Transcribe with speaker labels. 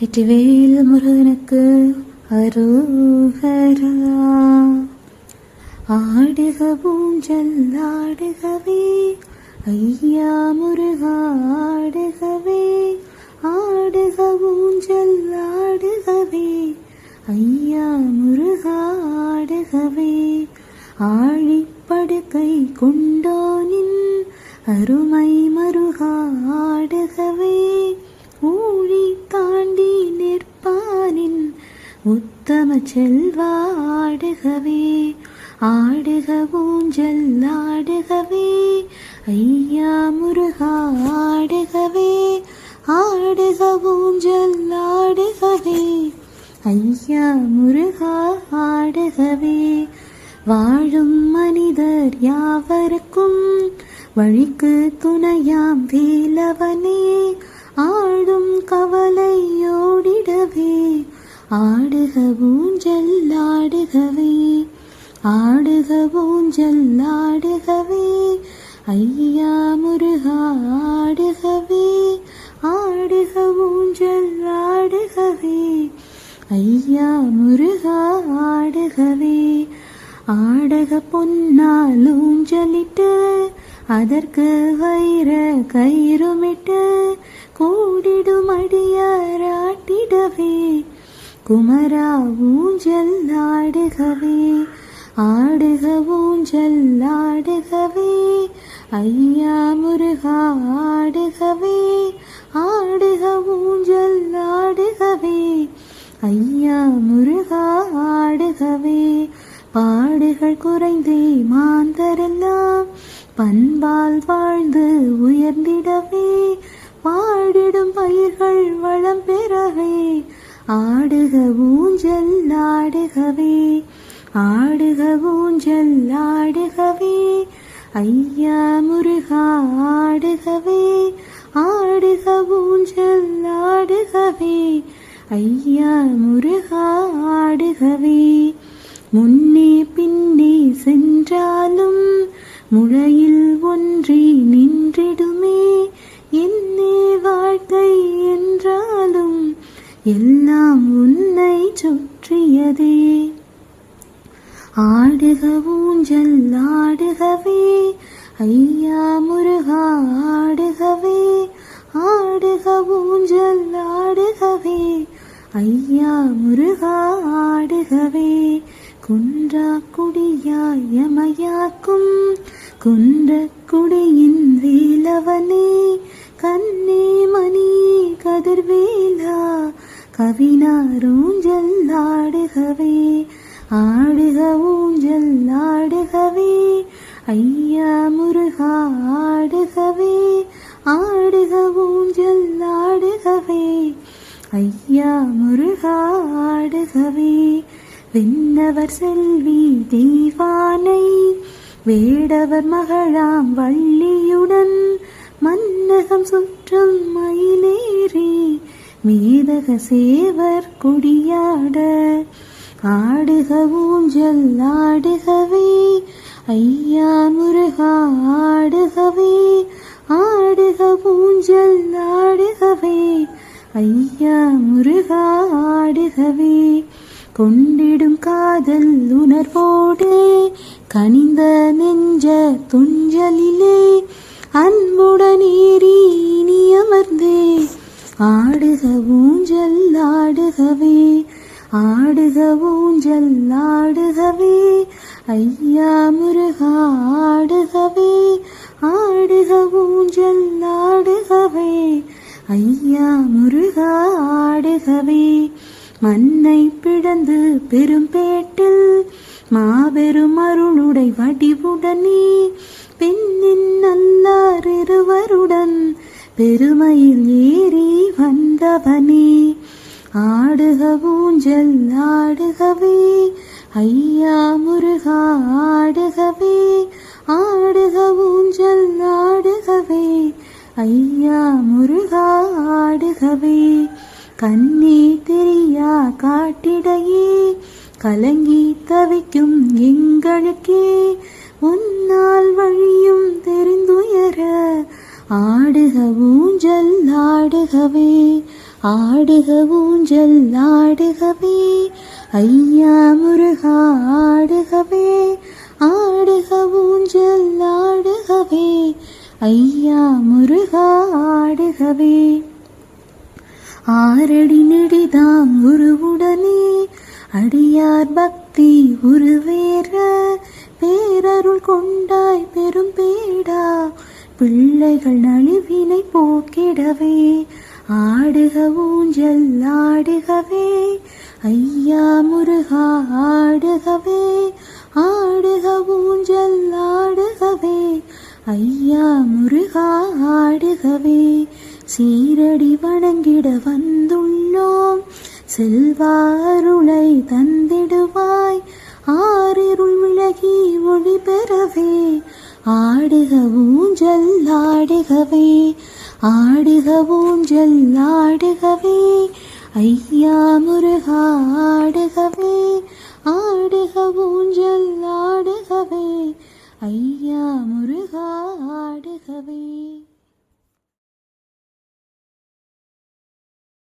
Speaker 1: வெற்றிவேல் முருகனுக்கு அரோகரா. ஆடுக ஊஞ்சல் ஆடுகவே. ஐயா முருகா ஆடுகவே. ஆடுக ஊஞ்சல் ஆடுகவே. ஐயா முருகா ஆடுகவே. ஆழிப்படுக்கை கொண்டோனின் அருமை மருகா ஆடுகவே. ஊழி தாண்டி நிற்பானின் உத்தம செல்வா ஆடுகவே ஆடுக ஊஞ்சல் ஆடுகவே. ஐயா முருகா ஆடுகவே. ஆடுக ஊஞ்சல் ஆடுகவே. ஐயா முருகா ஆடுகவே. வாழும் மனிதர் யாவருக்கும் வழிக்கு துணையாம் வேலவனே. ஆடுக ஊஞ்சல் ஆடுகவே. ஆடுக ஊஞ்சல் ஆடுகவே. ஐயா முருகா ஆடுகவே. ஆடுக ஊஞ்சல் ஆடுகவே. ஐயா முருகா ஆடுகவே. ஆடக பொன்னால் ஊஞ்சலிட்டு அதற்கு வைர கயிறுமிட்டு கூடிடும் அடியாராட்டிடவே குமரா ஊஞ்சல் ஆடுகவே ஆடுக ஊஞ்சல் ஆடுகவே ஐயா முருகா ஆடுகவே ஆடுக ஊஞ்சல் ஆடுகவே ஐயா முருகா ஆடுகவே. பாடுகள் குறைந்தே மாந்தரெல்லாம் பண்பால் வாழ்ந்து உயர்ந்திடவே பாடிடும் பயிர்கள் வளம் பெறவே ஆடுக ஊஞ்சல் ஆடுகவே. ஆடுக ஊஞ்சல் ஆடுகவே. ஐயா முருகா ஆடுகவே. ஆடுக ஊஞ்சல் ஆடுகவே. ஐயா முருகா ஆடுகவே. முன்னே பின்னே சென்றாலும் முளையில் எல்லாம் உன்னை சுற்றியதே. ஆடுக ஊஞ்சல் ஆடுகவே. ஐயா முருகா ஆடுகவே. ஆடுக ஊஞ்சல் ஆடுகவே. ஐயா முருகா ஆடுகவே. குன்றா குடியாயமையாக்கும் குன்ற குடியின் வேலவனே கவினாரூஞ்சல் ஆடுகவே ஆடுக ஊஞ்சல் ஆடுகவே ஐயா முருகா ஆடுகவே ஆடுக ஊஞ்சல் ஆடுகவே ஐயா முருகா ஆடுகவே. விண்ணவர் செல்வி தெய்வானை வேடவர் மகளாம் வள்ளியுடன் மன்னகம் சுற்றும் மயிலேறி மீதக சேவர் கொடியாட ஆடுக ஊஞ்சல் ஆடுகவே. ஐயா முருகா ஆடுகவே. ஆடுக ஊஞ்சல் ஆடுகவே. ஐயா முருகா ஆடுகவே. கொண்டிடும் காதல் உணர்வோடு கனிந்த நெஞ்ச துஞ்சலிலே. ஊஞ்சல் ஆடுகவே ஆடுக ஊஞ்சல் ஆடுகவே ஐயா முருகா ஆடுகவே ஆடுக ஊஞ்சல் ஆடுகவே ஐயா முருகா ஆடுகவே. மண்ணை பிளந்து பெரும்பேட்டில் மாபெரும் அருளுடை வடிவுடனே பெண்ணின் நல்லார் இருவருடன் பெருமையில் ஏறி வந்தவனே ஆடுக ஊஞ்சல் ஆடுகவே. ஐயா முருகா ஆடுகவே. ஆடுக ஊஞ்சல் ஆடுகவே. ஐயா முருகா ஆடுகவே. கண்ணே தெரியா காட்டிடையே கலங்கி தவிக்கும் எங்களுக்கே. உன்னால் ஆடுக ஊஞ்சல் ஆடுகவே ஆடுக ஊஞ்சல் ஆடுகவே ஐயா முருகா ஆடுகவே. ஆடுக ஊஞ்சல் ஆடுகவே ஐயா முருகா ஆடுகவே. ஆரடி நெடிதாம் உருவுடனே. அடியார் பக்தி உருவேற. பேரருள் கொண்டாய் பிள்ளைகள் நழுவினை போக்கிடவே ஆடுக ஊஞ்சல் ஆடுகவே. ஐயா முருகா ஆடுகவே. ஆடுக ஊஞ்சல் ஆடுகவே. ஐயா முருகா ஆடுகவே. சீரடி வணங்கிட வந்துள்ளோம். செல்வாருளை தந்திடுவாய். ஆறிருள் விலகி ஒளி பெறவே. ஆடுக ஊஞ்சல் ஆடுகவே. ஆடுக ஊஞ்சல் ஆடுகவே. ஐயா முருகா ஆடுகவே. ஆடுக ஊஞ்சல் ஆடுகவே. ஐயா